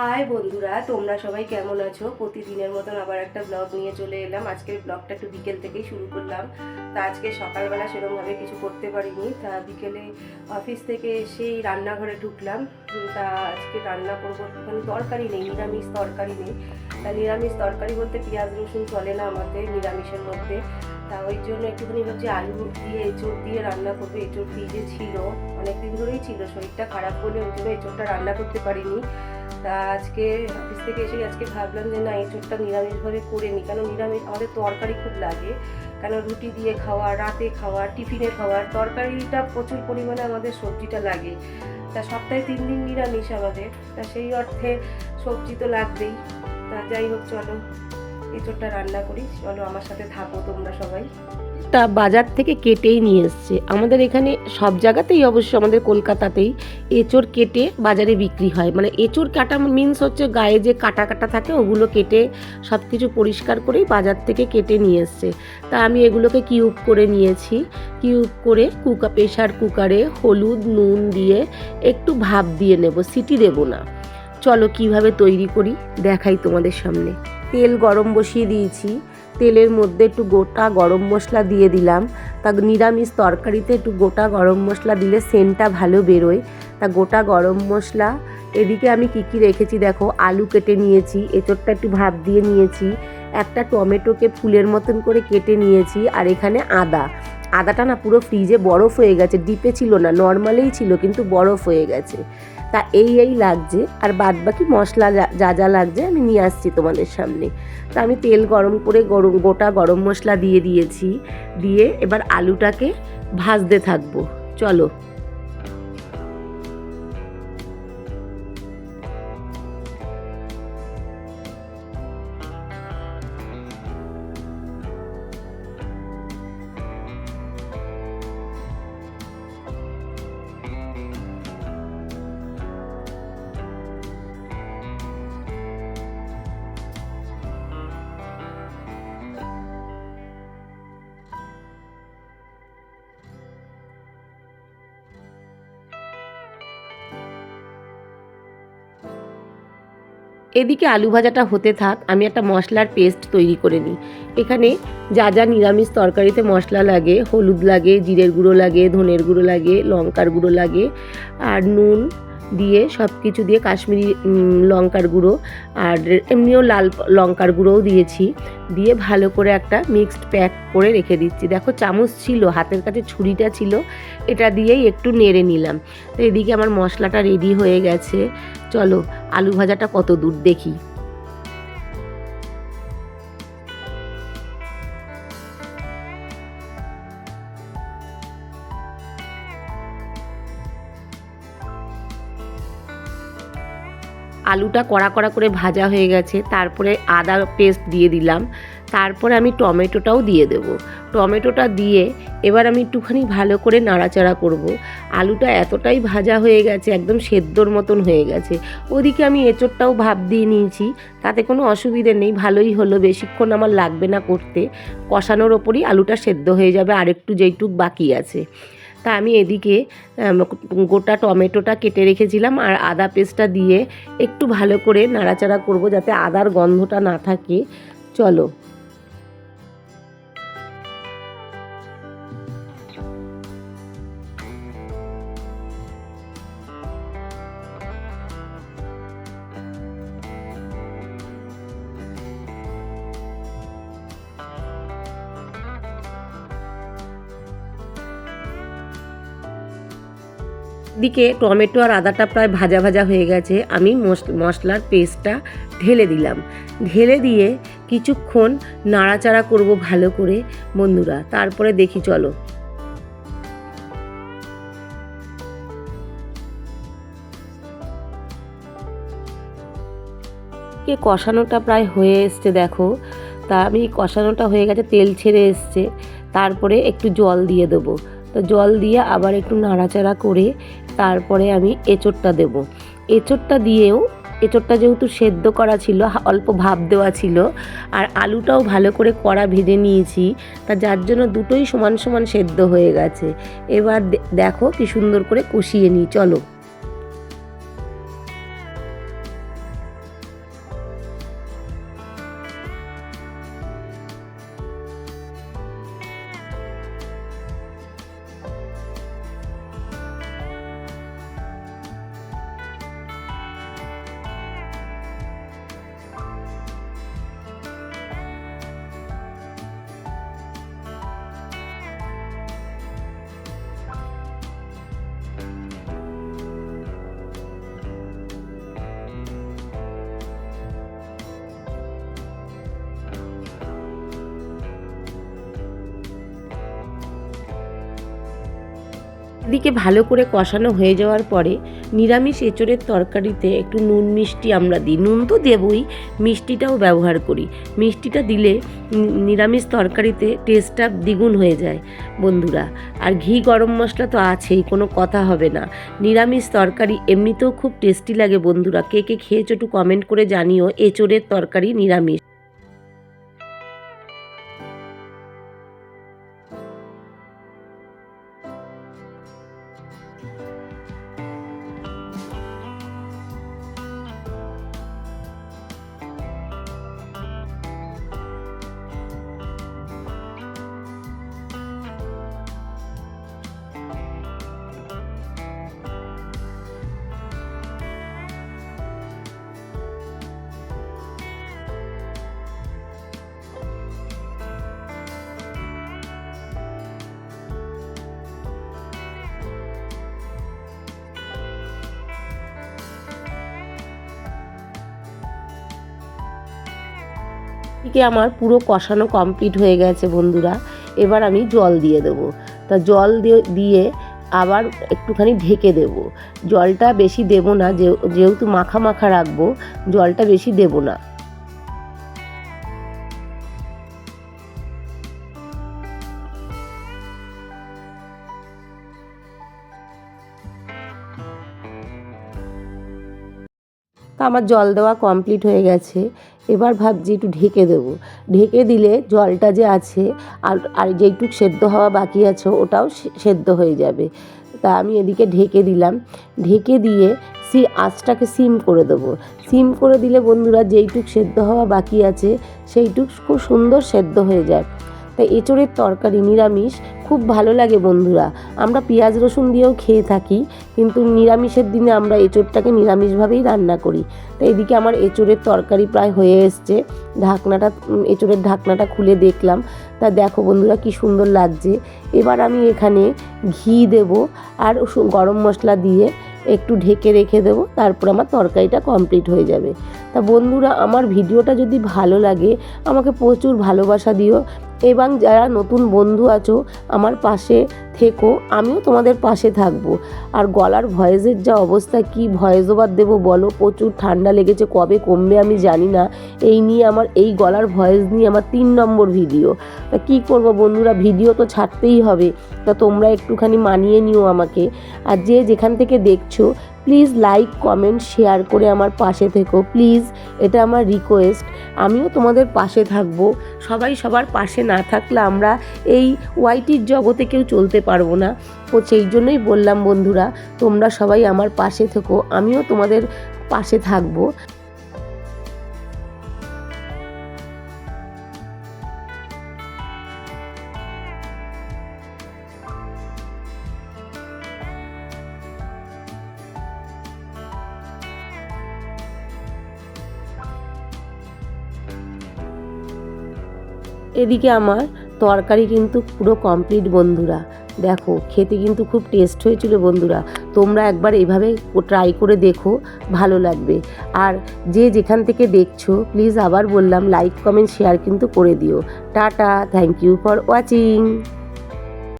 High বন্ধুরা, তোমরা সবাই কেমন আছো? প্রতিদিনের মতন আবার একটা ব্লগ নিয়ে চলে এলাম। আজকের ব্লগটা একটু বিকেল থেকেই শুরু করলাম। তা আজকে সকালবেলা সেরকমভাবে কিছু করতে পারিনি। তা বিকেলে অফিস থেকে এসেই রান্নাঘরে ঢুকলাম। তা আজকে রান্না করব একটুখানি তরকারি নেই, নিরামিষ তরকারি নেই। তা নিরামিষ তরকারি বলতে পেঁয়াজ, রসুন চলে না আমাদের নিরামিষের মধ্যে। তা ওই জন্য একটুখানি ভাবছি আলু দিয়ে এঁচড় দিয়ে রান্না করব। এঁচড় ফ্রিজে ছিল, অনেকদিন ধরেই ছিল, শরীরটা খারাপ বলে ওই জন্য এঁচড়টা রান্না করতে পারিনি। তা আজকে অফিস থেকে এসে আজকে ভাবলাম যে না এঁচড়টা নিরামিষভাবে করে নিই কেন নিরামিষ? আমাদের তরকারি খুব লাগে। কেন রুটি দিয়ে খাওয়া, রাতে খাওয়া, টিফিনে খাওয়ার তরকারিটা প্রচুর পরিমাণে আমাদের সবজিটা লাগে। তা সপ্তাহে তিন দিন নিরামিষ আমাদের। তা সেই অর্থে সবজি তো লাগবেই। তা যাই হোক, চলো। এঁচড়টা রান্না করি। চলো আমার সাথে থাকো তোমরা সবাই। টা বাজার থেকে কেটেই নিয়ে এসছে। আমাদের এখানে সব জায়গাতেই অবশ্য আমাদের কলকাতাতেই এঁচড় কেটে বাজারে বিক্রি হয়। মানে এঁচড় কাটা মিন্স হচ্ছে গায়ে যে কাটা কাটা থাকে ওগুলো কেটে সব কিছু পরিষ্কার করেই বাজার থেকে কেটে নিয়ে এসছে। তা আমি এগুলোকে কিউব করে নিয়েছি। কিউব করে কুকা প্রেশার কুকারে হলুদ, নুন দিয়ে একটু ভাপ দিয়ে নেব, সিটি দেব না। চলো কীভাবে তৈরি করি দেখাই তোমাদের সামনে। তেল গরম বসিয়ে দিয়েছি। তেলের মধ্যে একটু গোটা গরম মশলা দিয়ে দিলাম। তা নিরামিষ তরকারিতে একটু গোটা গরম মশলা দিলে সেন্টটা ভালো বেরোয়। তা গোটা গরম মশলা, এদিকে আমি কী কী রেখেছি দেখো? আলু কেটে নিয়েছি এঁচোরটা একটু ভাপ দিয়ে নিয়েছি, একটা টমেটোকে ফুলের মতন করে কেটে নিয়েছি, আর এখানে আদা। আদাটা না পুরো ফ্রিজে বরফ হয়ে গেছে, ডিপে ছিল না, নর্মালেই ছিল কিন্তু বরফ হয়ে গেছে। তা এই এই লাগছে, আর বাদ বাকি মশলা যা- যা লাগছে আমি নিয়ে আসছি তোমাদের সামনে। তা আমি তেল গরম করে গরম, গোটা গরম মশলা দিয়ে দিয়েছি, দিয়ে এবার আলুটাকে ভাজতে থাকব। চলো। এদিকে আলু ভাজাটা হতে থাক, আমি একটা মশলার পেস্ট তৈরি করে নিই। এখানে যা যা নিরামিষ তরকারিতে মশলা লাগে, হলুদ লাগে, জিরের গুঁড়ো লাগে, ধনের গুঁড়ো লাগে, লঙ্কার গুঁড়ো লাগে, আর নুন দিয়ে সব কিছু দিয়ে কাশ্মীরি লঙ্কার গুঁড়ো আর এমনিও লাল লঙ্কার গুঁড়োও দিয়েছি। দিয়ে ভালো করে একটা মিক্সড প্যাক করে রেখে দিচ্ছি। দেখো চামচ ছিল, হাতের কাছে ছুরিটা ছিল, এটা দিয়েই একটু নেড়ে নিলাম। তো এদিকে আমার মশলাটা রেডি হয়ে গেছে। চলো, আলু ভাজাটা কত দূর দেখি। আলুটা কড়া কড়া করে ভাজা হয়ে গেছে, তারপরে আদা পেস্ট দিয়ে দিলাম। তারপরে আমি টমেটোটাও দিয়ে দেব। টমেটোটা দিয়ে এবার আমি একটুখানি ভালো করে নাড়াচাড়া করব। আলুটা এতটাই ভাজা হয়ে গেছে, একদম সেদ্ধর মতন হয়ে গেছে। ওদিকে আমি এঁচোড়টাও ভাব দিয়ে নিয়েছি, তাতে কোনো অসুবিধে নেই, ভালোই হলো। বেশিক্ষণ আমার লাগবে না করতে। কষানোর ওপরই আলুটা সেদ্ধ হয়ে যাবে আর একটু যেইটুক বাকি আছে। তা আমি এদিকে গোটা টমেটোটা কেটে রেখেছিলাম আর আদা পেস্টটা দিয়ে একটু ভালো করে নাড়াচাড়া করব যাতে আদার গন্ধটা না থাকে। চলো। দিকে টমেটো আর আদাটা প্রায় ভাজা ভাজা হয়ে গেছে, আমি মশ- মশলার পেস্টটা ঢেলে দিলাম। ঢেলে দিয়ে কিছুক্ষণ নাড়াচাড়া করব ভালো করে, বন্ধুরা। তারপরে দেখি, চলো। কে কষানোটা প্রায় হয়ে এসছে, দেখো। তা আমি কষানোটা হয়ে গেছে, তেল ছেড়ে এসছে। তারপরে একটু জল দিয়ে দেবো। তো জল দিয়ে আবার একটু নাড়াচাড়া করে তারপরে আমি এঁচোড়টা দেব। এঁচোড়টা দিয়েও, এঁচোড়টা যেহেতু সেদ্ধ করা ছিল অল্প ভাব দেওয়া ছিল, আর আলুটাও ভালো করে কড়া ভেজে নিয়েছি, তা যার জন্য দুটোই সমান সমান সেদ্ধ হয়ে গেছে। এবার দেখো কি সুন্দর করে কষিয়ে নিই, চলো। দিকে ভালো করে কষানো হয়ে যাওয়ার পরে নিরামিষ এঁচড়ের তরকারিতে একটু নুন মিষ্টি আমরা দিই। নুন তো দেবই, মিষ্টিটাও ব্যবহার করি। মিষ্টিটা দিলে নিরামিষ তরকারিতে টেস্টটা দ্বিগুণ হয়ে যায় বন্ধুরা। আর ঘি গরম মশলা তো আছেই, কোনো কথা হবে না। নিরামিষ তরকারি এমনিতেও খুব টেস্টি লাগে বন্ধুরা। কে কে খেয়েছো একটু কমেন্ট করে জানিও, এঁচড়ের তরকারি নিরামিষ। এদিকে আমার পুরো কষানো কমপ্লিট হয়ে গেছে বন্ধুরা। এবার আমি জল দিয়ে দেবো। তা জল দিয়ে- আবার একটুখানি ঢেকে দেব। জলটা বেশি দেব না যেহেতু মাখা মাখা রাখব, জলটা বেশি দেব না। আমার জল দেওয়া কমপ্লিট হয়ে গেছে। এবার ভাবছি একটু ঢেকে দেবো। ঢেকে দিলে জলটা যে আছে আর আর যেইটুক সেদ্ধ হওয়া বাকি আছে ওটাও সেদ্ধ হয়ে যাবে। তা আমি এদিকে ঢেকে দিলাম। ঢেকে দিয়ে সি, আঁচটাকে সিম করে দেবো। সিম করে দিলে বন্ধুরা যেইটুক সেদ্ধ হওয়া বাকি আছে সেইটুক খুব সুন্দর সেদ্ধ হয়ে যায়। তাই এঁচড়ের তরকারি নিরামিষ, খুব ভালো লাগে বন্ধুরা। আমরা পেঁয়াজ, রসুন দিয়েও খেয়ে থাকি, কিন্তু নিরামিষের দিনে আমরা এঁচড়টাকে নিরামিষভাবেই রান্না করি। তো এদিকে আমার এঁচড়ের তরকারি প্রায় হয়ে এসছে। ঢাকনাটা এঁচড়ের ঢাকনাটা খুলে দেখলাম। তা দেখো বন্ধুরা কি সুন্দর লাগছে। এবার আমি এখানে ঘি দেব আর গরম মশলা দিয়ে একটু ঢেকে রেখে দেবো, তারপর আমার তরকারিটা কমপ্লিট হয়ে যাবে। তা বন্ধুরা, আমার ভিডিওটা যদি ভালো লাগে, আমাকে প্রচুর ভালোবাসা দিও। এবং যারা নতুন বন্ধু আছো, আমার পাশে থেকো, আমিও তোমাদের পাশে থাকব। আর গলার ভয়েসের যা অবস্থা, কি ভয়েস ওভার দেবো বলো? প্রচুর ঠান্ডা লেগেছে, কবে কমবে আমি জানি না। এই নিয়ে আমার, এই গলার ভয়েস নিয়ে আমার তিন নম্বর ভিডিও। তা কী করব বন্ধুরা, ভিডিও তো ছাড়তেই হবে। তা তোমরা একটুখানি মানিয়ে নিও আমাকে। আর যে যেখান থেকে দেখছ প্লিজ লাইক, কমেন্ট, শেয়ার করে আমার পাশে থেকো, প্লিজ। এটা আমার রিকোয়েস্ট। আমিও তোমাদের পাশে থাকব। সবাই সবার পাশে না থাকলে আমরা এই ওয়াইটির জগতে কেউ চলতে পারব না। তো সেই জন্যই বললাম, বন্ধুরা, তোমরা সবাই আমার পাশে থেকো। আমিও তোমাদের পাশে থাকব। এদিকে আমার তরকারি কিন্তু পুরো কমপ্লিট বন্ধুরা। দেখো, খেতে কিন্তু খুব টেস্ট হয়েছিল বন্ধুরা। তোমরা একবার এভাবে ট্রাই করে দেখো, ভালো লাগবে। আর যে যেখান থেকে দেখছ প্লিজ আবার বললাম লাইক কমেন্ট শেয়ার কিন্তু করে দিও। Tata thank you for watching